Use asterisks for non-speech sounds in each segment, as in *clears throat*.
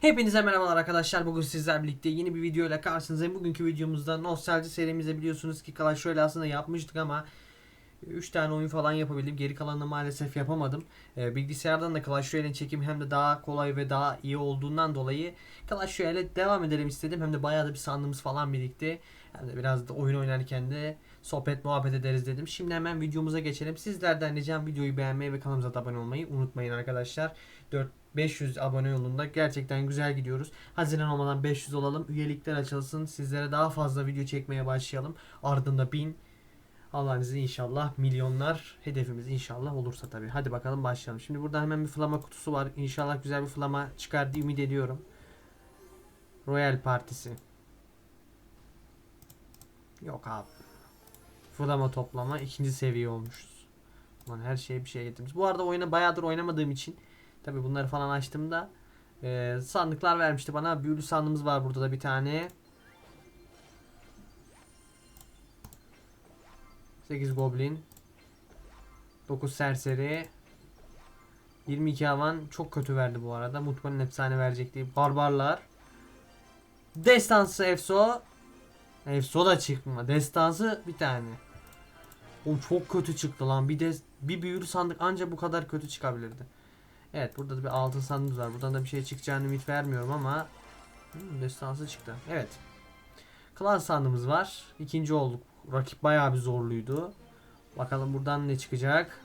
Hepinize merhabalar arkadaşlar. Bugün sizler birlikte yeni bir video ile karşınızdayım. Bugünkü videomuzda nostalji serimizde biliyorsunuz ki Clash Royale aslında yapmıştık ama 3 tane oyun falan yapabildim. Geri kalanını maalesef yapamadım. Ee, bilgisayardan da Clash Royale'in çekimi hem de daha kolay ve daha iyi olduğundan dolayı Clash Royale'e devam edelim istedim. Hem de bayağı da bir sandığımız falan birikti. Hem de biraz da oyun oynarken de sohbet muhabbet ederiz dedim. Şimdi hemen videomuza geçelim. Sizlerden ricam videoyu beğenmeyi ve kanalımıza abone olmayı unutmayın arkadaşlar. 4 500 abone yolunda gerçekten güzel gidiyoruz. Haziran olmadan 500 olalım. Üyelikler açılsın. Sizlere daha fazla video çekmeye başlayalım. Ardında 1000 Allah'ın izniyle inşallah milyonlar hedefimiz inşallah olursa tabii. Hadi bakalım başlayalım. Şimdi burada hemen bir flama kutusu var. İnşallah güzel bir flama çıkar diye ümit ediyorum. Royal Partisi. Yok abi. Flama toplama ikinci seviye olmuşuz. Ulan her şeye bir şey getirmiş. Bu arada oyuna bayağıdır oynamadığım için tabi bunları falan açtığımda e, sandıklar vermişti bana. Büyülü sandığımız var burada da bir tane. 8 goblin. 9 serseri. 22 havan çok kötü verdi bu arada. Mutmanın efsane verecekti. Barbarlar. Destansı Efso. Efso da çıkma. Destansı bir tane. O çok kötü çıktı lan. Bir de bir büyülü sandık ancak bu kadar kötü çıkabilirdi. Evet burada da bir altın sandığımız var. Buradan da bir şey çıkacağını ümit vermiyorum ama hmm, destansı çıktı. Evet. Klan sandığımız var. İkinci olduk. Rakip bayağı bir zorluydu. Bakalım buradan ne çıkacak.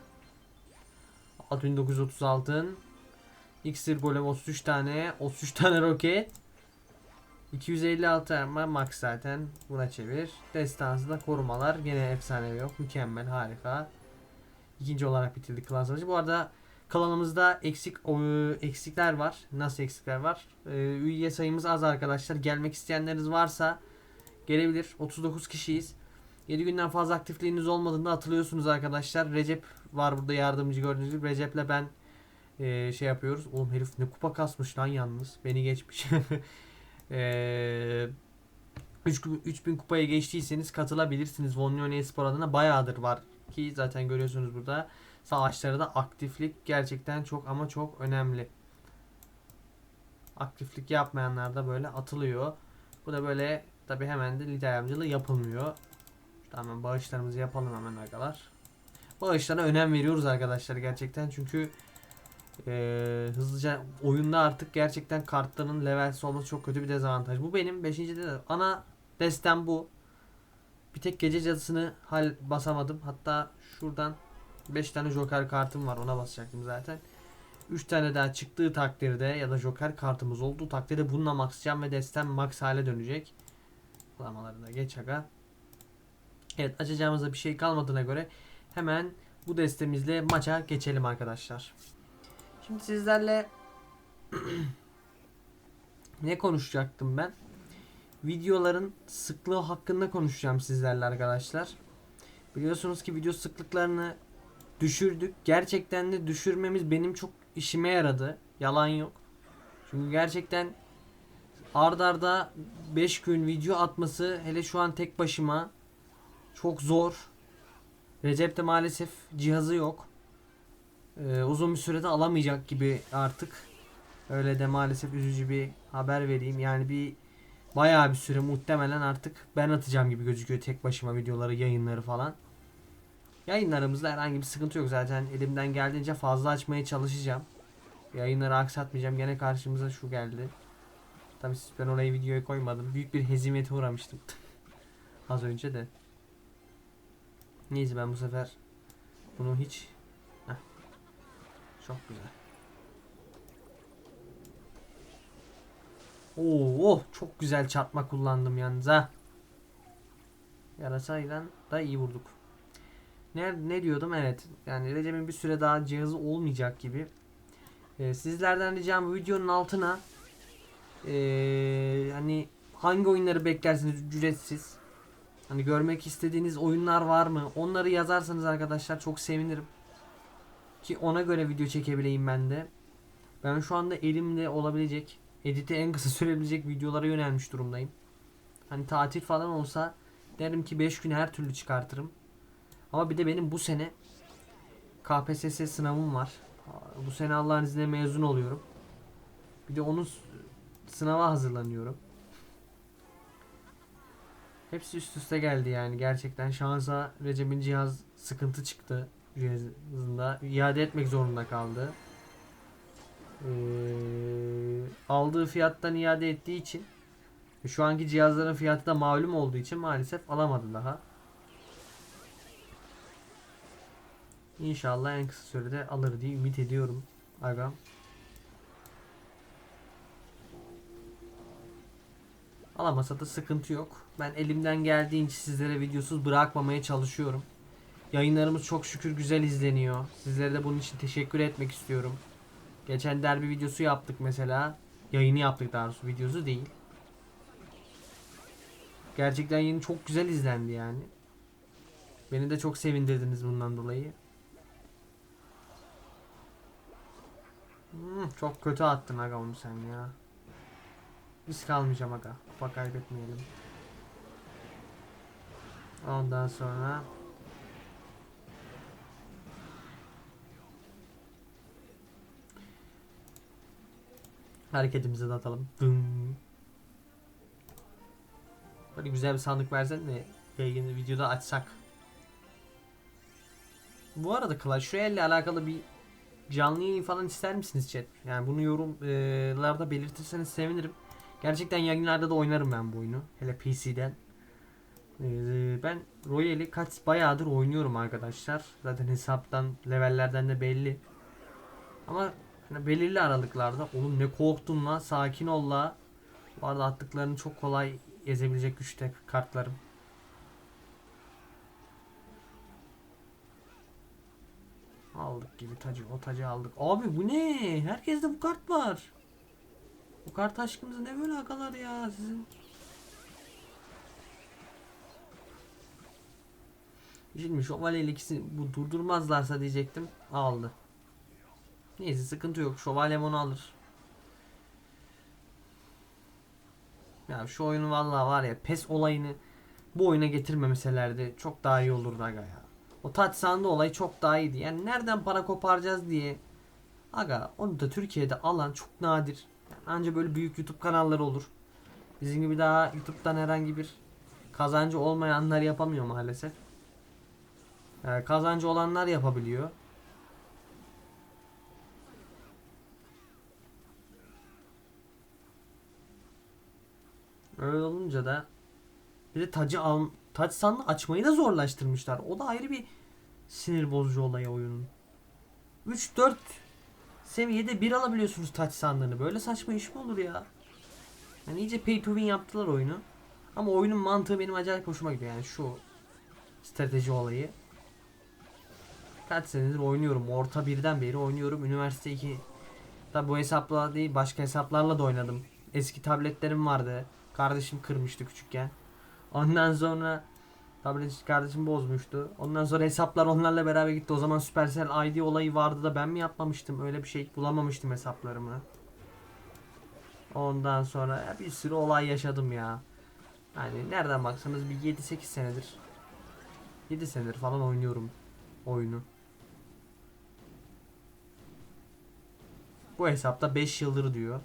6930 altın. İksir golem 33 tane. 33 *laughs* tane roket. 256 ama max zaten. Buna çevir. Destansı da korumalar. Gene efsanevi yok. Mükemmel. Harika. İkinci olarak bitirdik klan savaşı. Bu arada klanımızda eksik eksikler var. Nasıl eksikler var? Ee, üye sayımız az arkadaşlar. Gelmek isteyenleriniz varsa gelebilir. 39 kişiyiz. 7 günden fazla aktifliğiniz olmadığında atılıyorsunuz arkadaşlar. Recep var burada yardımcı gördüğünüz gibi. Recep'le ben e, şey yapıyoruz. Oğlum herif ne kupa kasmış lan yalnız. Beni geçmiş. *laughs* e, 3000 kupaya geçtiyseniz katılabilirsiniz. Vonyon Espor adına bayağıdır var ki zaten görüyorsunuz burada. Savaşlarda aktiflik gerçekten çok ama çok önemli. Aktiflik yapmayanlar da böyle atılıyor. Bu da böyle tabi hemen de lider yardımcılığı yapılmıyor. Tamam bağışlarımızı yapalım hemen arkadaşlar. Bağışlara önem veriyoruz arkadaşlar gerçekten çünkü ee, hızlıca oyunda artık gerçekten kartların levelsi olması çok kötü bir dezavantaj. Bu benim 5. de ana destem bu. Bir tek gece cadısını hal basamadım. Hatta şuradan 5 tane joker kartım var ona basacaktım zaten. 3 tane daha çıktığı takdirde ya da joker kartımız olduğu takdirde bununla maxlayacağım ve destem max hale dönecek. Kullanmalarına geç aga. Evet açacağımızda bir şey kalmadığına göre hemen bu destemizle maça geçelim arkadaşlar. Şimdi sizlerle *clears throat* ne konuşacaktım ben? Videoların sıklığı hakkında konuşacağım sizlerle arkadaşlar. Biliyorsunuz ki video sıklıklarını düşürdük. Gerçekten de düşürmemiz benim çok işime yaradı. Yalan yok. Çünkü gerçekten ard arda 5 gün video atması hele şu an tek başıma çok zor. Recep'te maalesef cihazı yok. Ee, uzun bir sürede alamayacak gibi artık. Öyle de maalesef üzücü bir haber vereyim. Yani bir bayağı bir süre muhtemelen artık ben atacağım gibi gözüküyor tek başıma videoları, yayınları falan. Yayınlarımızda herhangi bir sıkıntı yok zaten elimden geldiğince fazla açmaya çalışacağım. Yayınları aksatmayacağım. Gene karşımıza şu geldi. Tabii ben orayı videoya koymadım. Büyük bir hezimete uğramıştım. *laughs* Az önce de. Neyse ben bu sefer bunu hiç Heh. çok güzel. Oo, oh, çok güzel çarpma kullandım yalnız ha. Yarasayla da iyi vurduk. Ne, ne diyordum? Evet. Yani Recep'in bir süre daha cihazı olmayacak gibi. Ee, sizlerden ricam bu videonun altına ee, hani hangi oyunları beklersiniz ücretsiz? Hani görmek istediğiniz oyunlar var mı? Onları yazarsanız arkadaşlar çok sevinirim. Ki ona göre video çekebileyim ben de. Ben şu anda elimde olabilecek, editi en kısa *laughs* sürebilecek videolara yönelmiş durumdayım. Hani tatil falan olsa derim ki 5 gün her türlü çıkartırım. Ama bir de benim bu sene KPSS sınavım var. Bu sene Allah'ın izniyle mezun oluyorum. Bir de onun sınava hazırlanıyorum. Hepsi üst üste geldi yani gerçekten şansa Recep'in cihaz sıkıntı çıktı cihazında iade etmek zorunda kaldı. Ee, aldığı fiyattan iade ettiği için şu anki cihazların fiyatı da malum olduğu için maalesef alamadı daha. İnşallah en kısa sürede alır diye ümit ediyorum. Agam. Alamasa da sıkıntı yok. Ben elimden geldiğince sizlere videosuz bırakmamaya çalışıyorum. Yayınlarımız çok şükür güzel izleniyor. Sizlere de bunun için teşekkür etmek istiyorum. Geçen derbi videosu yaptık mesela. Yayını yaptık daha doğrusu videosu değil. Gerçekten yayın çok güzel izlendi yani. Beni de çok sevindirdiniz bundan dolayı. Hmm, çok kötü attın aga onu sen ya. Risk almayacağım aga. Kupa kaybetmeyelim. Ondan sonra hareketimizi de atalım. Dım. Böyle güzel bir sandık versen de yayını videoda açsak. Bu arada Clash Royale ile alakalı bir canlı yayın falan ister misiniz chat? Yani bunu yorumlarda belirtirseniz sevinirim. Gerçekten yayınlarda da oynarım ben bu oyunu. Hele PC'den. Ee, ben Royale'i kaç bayağıdır oynuyorum arkadaşlar. Zaten hesaptan, levellerden de belli. Ama hani belirli aralıklarda oğlum ne korktum la sakin ol la. Bu arada attıklarını çok kolay ezebilecek güçte kartlarım. Aldık gibi tacı, o tacı aldık. Abi bu ne? Herkeste bu kart var. Bu kart aşkımız ne böyle akalar ya sizin? Şimdi şövalyeyle ikisi bu durdurmazlarsa diyecektim. Aldı. Neyse sıkıntı yok. Şövalyem onu alır. Ya şu oyunu vallahi var ya pes olayını bu oyuna getirmemeselerdi çok daha iyi olurdu aga ya. O taç sandığı olayı çok daha iyiydi. Yani nereden para koparacağız diye. Aga onu da Türkiye'de alan çok nadir. Yani anca böyle büyük YouTube kanalları olur. Bizim gibi daha YouTube'dan herhangi bir kazancı olmayanlar yapamıyor maalesef. Yani kazancı olanlar yapabiliyor. Öyle olunca da bir de tacı al taç sandığı açmayı da zorlaştırmışlar. O da ayrı bir sinir bozucu olay oyunun. 3-4 seviyede bir alabiliyorsunuz taç sandığını. Böyle saçma iş mi olur ya? Yani iyice pay to win yaptılar oyunu. Ama oyunun mantığı benim acayip hoşuma gidiyor. Yani şu strateji olayı. Kaç senedir oynuyorum. Orta birden beri oynuyorum. Üniversite 2 Tabi bu hesapla değil başka hesaplarla da oynadım. Eski tabletlerim vardı. Kardeşim kırmıştı küçükken. Ondan sonra tablet kardeşim bozmuştu. Ondan sonra hesaplar onlarla beraber gitti. O zaman Supercell ID olayı vardı da ben mi yapmamıştım? Öyle bir şey bulamamıştım hesaplarımı. Ondan sonra bir sürü olay yaşadım ya. Yani nereden baksanız bir 7-8 senedir 7 senedir falan oynuyorum oyunu. Bu hesapta 5 yıldır diyor.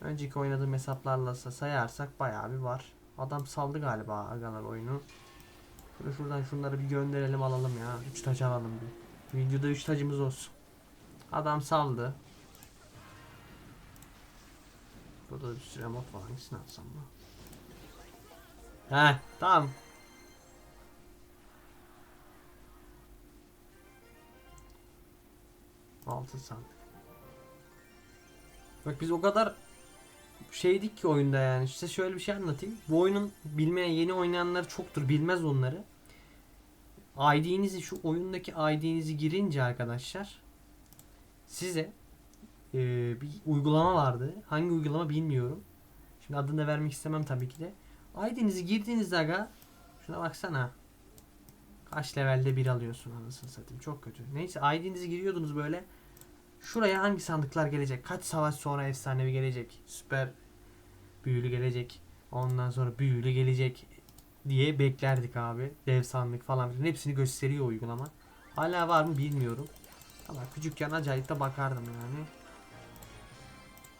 Önceki oynadığım hesaplarla sayarsak bayağı bir var. Adam saldı galiba agalar oyunu. Şöyle şuradan şunları bir gönderelim alalım ya. 3 taç alalım bir. Videoda 3 tacımız olsun. Adam saldı. Burada bir sürü mod var. Hangisini atsam mı? He tamam. Altı sandık. Bak biz o kadar şeydik ki oyunda yani. Size şöyle bir şey anlatayım. Bu oyunun bilmeyen yeni oynayanlar çoktur. Bilmez onları. ID'nizi şu oyundaki ID'nizi girince arkadaşlar size e, bir uygulama vardı. Hangi uygulama bilmiyorum. Şimdi adını da vermek istemem tabii ki de. ID'nizi girdiğinizde aga şuna baksana. Kaç levelde bir alıyorsun anasını satayım. Çok kötü. Neyse ID'nizi giriyordunuz böyle. Şuraya hangi sandıklar gelecek? Kaç savaş sonra efsanevi gelecek? Süper büyülü gelecek. Ondan sonra büyülü gelecek diye beklerdik abi. Dev sandık falan filan. Hepsini gösteriyor uygulama. Hala var mı bilmiyorum. Ama küçükken acayip de bakardım yani.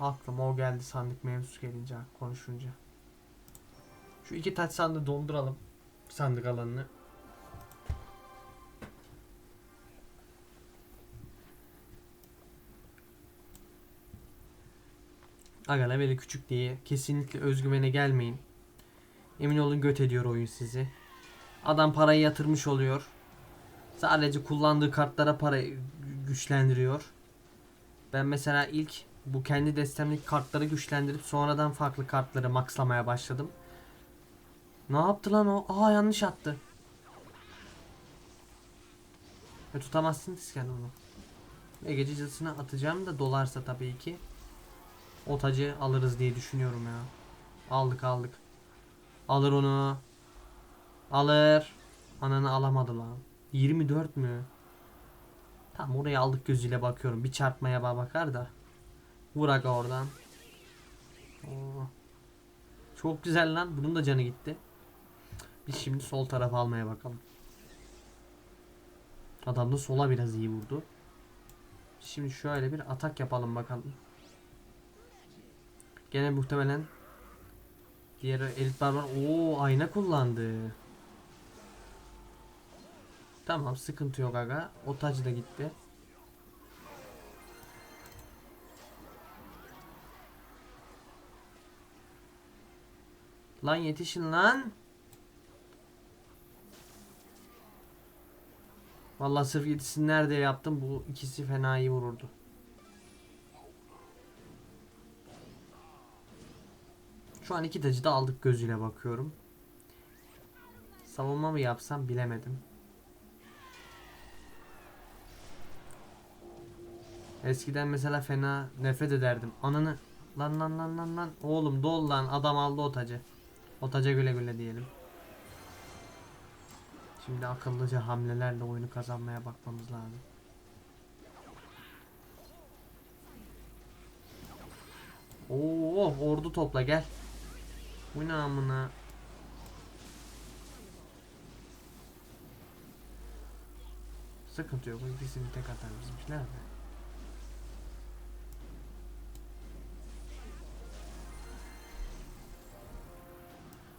Aklıma o geldi sandık mevzusu gelince konuşunca. Şu iki taç sandığı dolduralım. Sandık alanını. Aga leveli küçük diye kesinlikle özgüvene gelmeyin. Emin olun göt ediyor oyun sizi. Adam parayı yatırmış oluyor. Sadece kullandığı kartlara parayı güçlendiriyor. Ben mesela ilk bu kendi destemdeki kartları güçlendirip sonradan farklı kartları maxlamaya başladım. Ne yaptı lan o? Aa yanlış attı. E, tutamazsınız ki onu. Ve gece atacağım da dolarsa tabii ki. O tacı alırız diye düşünüyorum ya. Aldık aldık. Alır onu. Alır. Ananı alamadı lan. 24 mü? Tam oraya aldık gözüyle bakıyorum. Bir çarpmaya ba- bakar da. Vur aga oradan. Oo. Çok güzel lan. Bunun da canı gitti. Biz şimdi sol tarafa almaya bakalım. Adam da sola biraz iyi vurdu. Şimdi şöyle bir atak yapalım bakalım. Gene muhtemelen diğer elit barbar o ayna kullandı. Tamam sıkıntı yok aga. O taç da gitti. Lan yetişin lan. Vallahi sırf yetişsin nerede yaptım bu ikisi fena iyi vururdu. Şu an iki tacı da aldık gözüyle bakıyorum. Savunma mı yapsam bilemedim. Eskiden mesela fena nefret ederdim. Ananı lan lan lan lan lan oğlum dol lan adam aldı o tacı. O taca güle güle diyelim. Şimdi akıllıca hamlelerle oyunu kazanmaya bakmamız lazım. Oo ordu topla gel. Bu ne amına? Sıkıntı yok. İkisini tek atar bizimkiler de.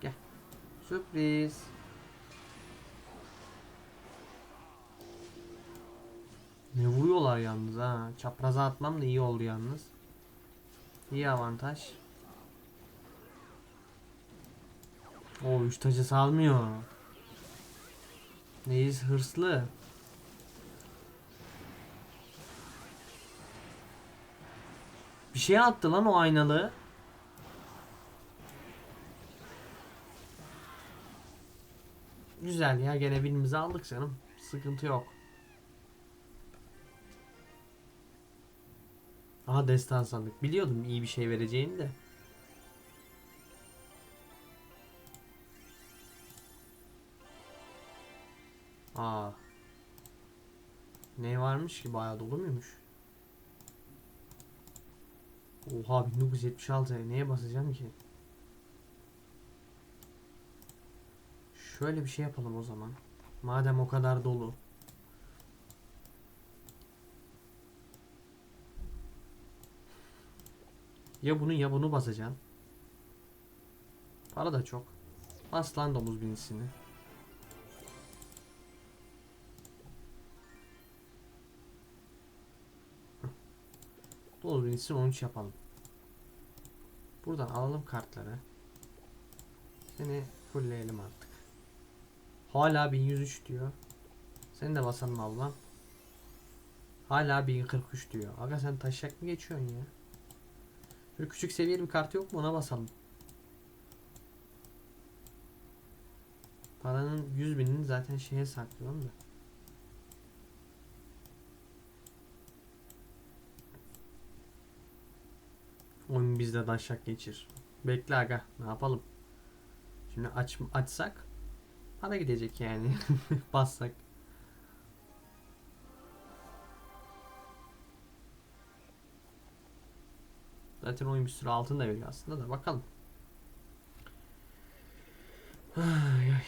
Gel. Sürpriz. Ne vuruyorlar yalnız ha. Çapraza atmam da iyi oldu yalnız. İyi avantaj. O üç tacı salmıyor. Neyiz hırslı. Bir şey attı lan o aynalı. Güzel ya gene birimizi aldık canım. Sıkıntı yok. Aha destan sandık. Biliyordum iyi bir şey vereceğini de. Aa. Ne varmış ki bayağı dolu muymuş? Oha 1976 neye basacağım ki? Şöyle bir şey yapalım o zaman. Madem o kadar dolu. Ya bunu ya bunu basacaksın. Para da çok. Bas lan domuz binisini. Domuz binisini 13 yapalım. Buradan alalım kartları. Seni fullleyelim artık. Hala 1103 diyor. Seni de basalım ablam. Hala 1043 diyor. Aga sen taşak mı geçiyorsun ya? Böyle küçük seviyeli bir kart yok mu ona basalım. Paranın 100 binini zaten şeye saklıyorum da. Oyun bizde daşak geçir. Bekle aga ne yapalım. Şimdi aç açsak para gidecek yani. *laughs* Bassak. Zaten oyun bir sürü altın da veriyor aslında da bakalım. Ay, ay.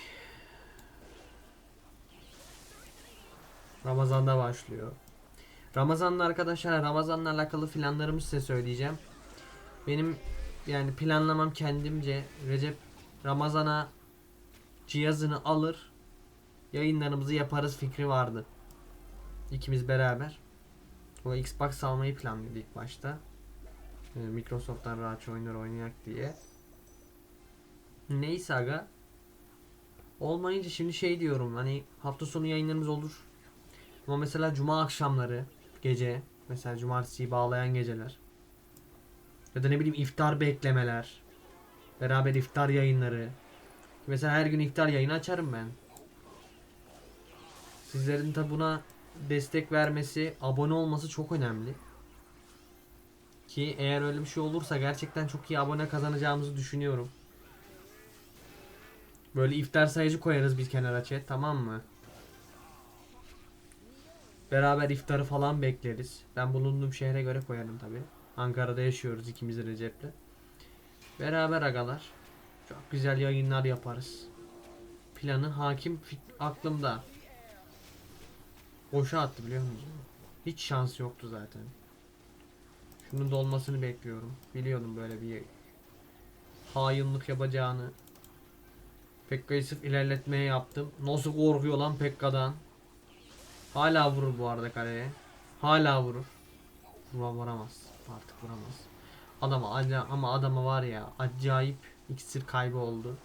Ramazan'da başlıyor. Ramazan'la arkadaşlar Ramazan'la alakalı filanlarımı size söyleyeceğim. Benim yani planlamam kendimce Recep Ramazan'a cihazını alır yayınlarımızı yaparız fikri vardı. İkimiz beraber. O Xbox almayı planlıyorduk ilk başta. Ee, Microsoft'tan rahatça oyunlar oynayak diye. Neyse aga. Olmayınca şimdi şey diyorum hani hafta sonu yayınlarımız olur. Ama mesela cuma akşamları gece mesela cumartesiyi bağlayan geceler. Ya da ne bileyim iftar beklemeler. Beraber iftar yayınları. Mesela her gün iftar yayını açarım ben. Sizlerin de buna destek vermesi, abone olması çok önemli. Ki eğer öyle bir şey olursa gerçekten çok iyi abone kazanacağımızı düşünüyorum. Böyle iftar sayıcı koyarız bir kenara chat tamam mı? Beraber iftarı falan bekleriz. Ben bulunduğum şehre göre koyarım tabi. Ankara'da yaşıyoruz ikimiz de Recep'le. Beraber agalar. Çok güzel yayınlar yaparız. Planı hakim aklımda. Boşa attı biliyor musun? Hiç şans yoktu zaten. Şunun dolmasını bekliyorum. Biliyordum böyle bir hainlik yapacağını. Pekka'yı sırf ilerletmeye yaptım. Nasıl korkuyor lan Pekka'dan. Hala vurur bu arada kaleye. Hala vurur. Vura vuramaz. Artık vuramaz. Adama acayip ama adama var ya acayip iksir kaybı oldu.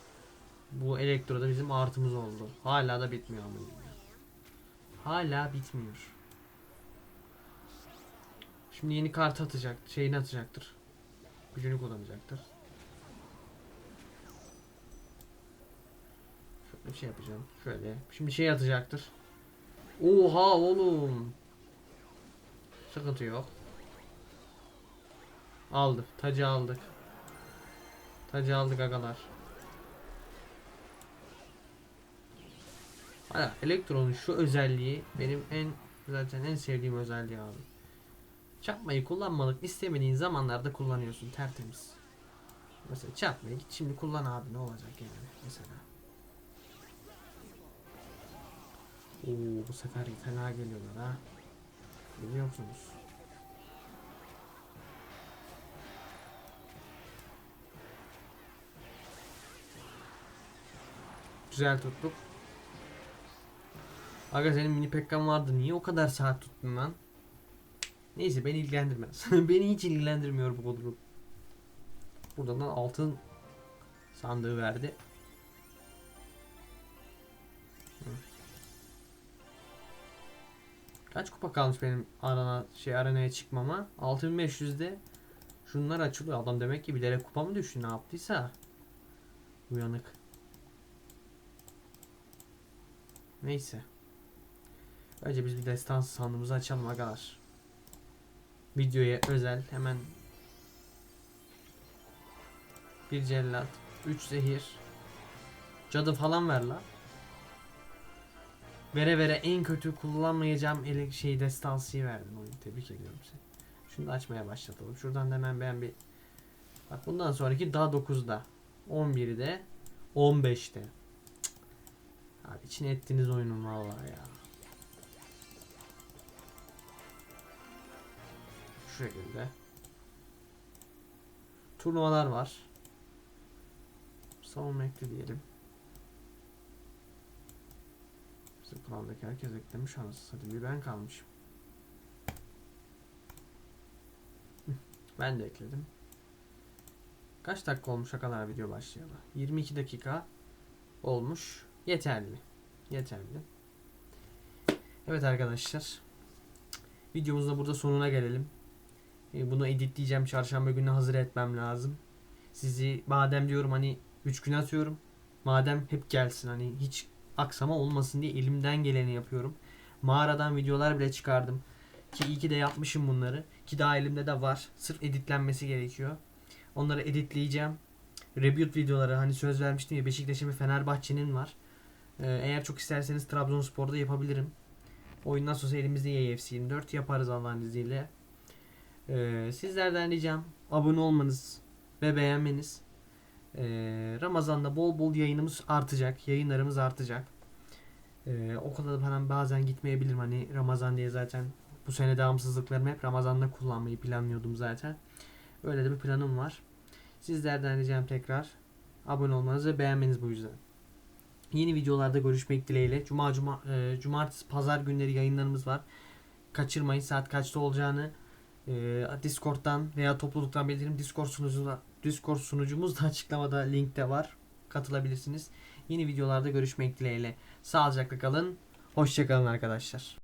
Bu elektro da bizim artımız oldu. Hala da bitmiyor ama. Hala bitmiyor. Şimdi yeni kart atacak, şeyini atacaktır. Gücünü kullanacaktır. Şöyle bir şey yapacağım. Şöyle. Şimdi şey atacaktır. Oha oğlum. Sıkıntı yok. Aldık. Tacı aldık. Tacı aldık agalar. Hala elektronun şu özelliği benim en zaten en sevdiğim özelliği abi. Çarpmayı kullanmalık istemediğin zamanlarda kullanıyorsun tertemiz. Mesela çarpmayı git şimdi kullan abi ne olacak yani mesela. Oo bu sefer fena geliyorlar ha. Biliyor musunuz? Güzel tuttuk. Aga senin mini pekkan vardı. Niye o kadar saat tuttun lan? Neyse beni ilgilendirmez. *laughs* beni hiç ilgilendirmiyor bu durum. Buradan da altın sandığı verdi. Kaç kupa kalmış benim arana şey arenaya çıkmama? 6500'de şunlar açılıyor. Adam demek ki bilerek kupa mı düştü ne yaptıysa. Uyanık. Neyse. Önce biz bir destans sandığımızı açalım arkadaşlar. Videoya özel hemen bir cellat, 3 zehir, cadı falan ver la. Vere vere en kötü kullanmayacağım ele şey destansıyı verdin oyun. Tebrik ediyorum seni. Şunu açmaya başlatalım. Şuradan da hemen ben bir Bak bundan sonraki daha 9'da, 11'de, 15'te. Abi için ettiğiniz oyunun vallahi ya. Şu şekilde. Turnuvalar var. Savunma ekle diyelim. Bizim klandaki herkes eklemiş anasını satayım. Bir ben kalmışım. Ben de ekledim. Kaç dakika olmuş kadar video başlayalı? 22 dakika olmuş. Yeterli. Yeterli. Evet arkadaşlar. Videomuzun da burada sonuna gelelim. E, Bunu editleyeceğim. Çarşamba günü hazır etmem lazım. Sizi madem diyorum hani 3 gün atıyorum. Madem hep gelsin hani hiç aksama olmasın diye elimden geleni yapıyorum. Mağaradan videolar bile çıkardım. Ki iyi ki de yapmışım bunları. Ki daha elimde de var. Sırf editlenmesi gerekiyor. Onları editleyeceğim. Reboot videoları hani söz vermiştim ya Beşiktaş'ın ve Fenerbahçe'nin var. Ee, eğer çok isterseniz Trabzonspor'da yapabilirim. Oyundan sonra elimizde EFC 24 yaparız Allah'ın izniyle. Ee, sizlerden ricam abone olmanız ve beğenmeniz. Ee, Ramazan'da bol bol yayınımız artacak. Yayınlarımız artacak. Ee, okula falan bazen gitmeyebilirim. Hani Ramazan diye zaten bu sene devamsızlıklarımı hep Ramazan'da kullanmayı planlıyordum zaten. Böyle de bir planım var. Sizlerden ricam tekrar abone olmanız ve beğenmeniz bu yüzden. Yeni videolarda görüşmek dileğiyle. Cuma, cuma, e, cumartesi, pazar günleri yayınlarımız var. Kaçırmayın saat kaçta olacağını e, Discord'dan veya topluluktan belirtirim. Discord sunucumuz Discord sunucumuz da açıklamada linkte var. Katılabilirsiniz. Yeni videolarda görüşmek dileğiyle. Sağlıcakla kalın. Hoşçakalın arkadaşlar.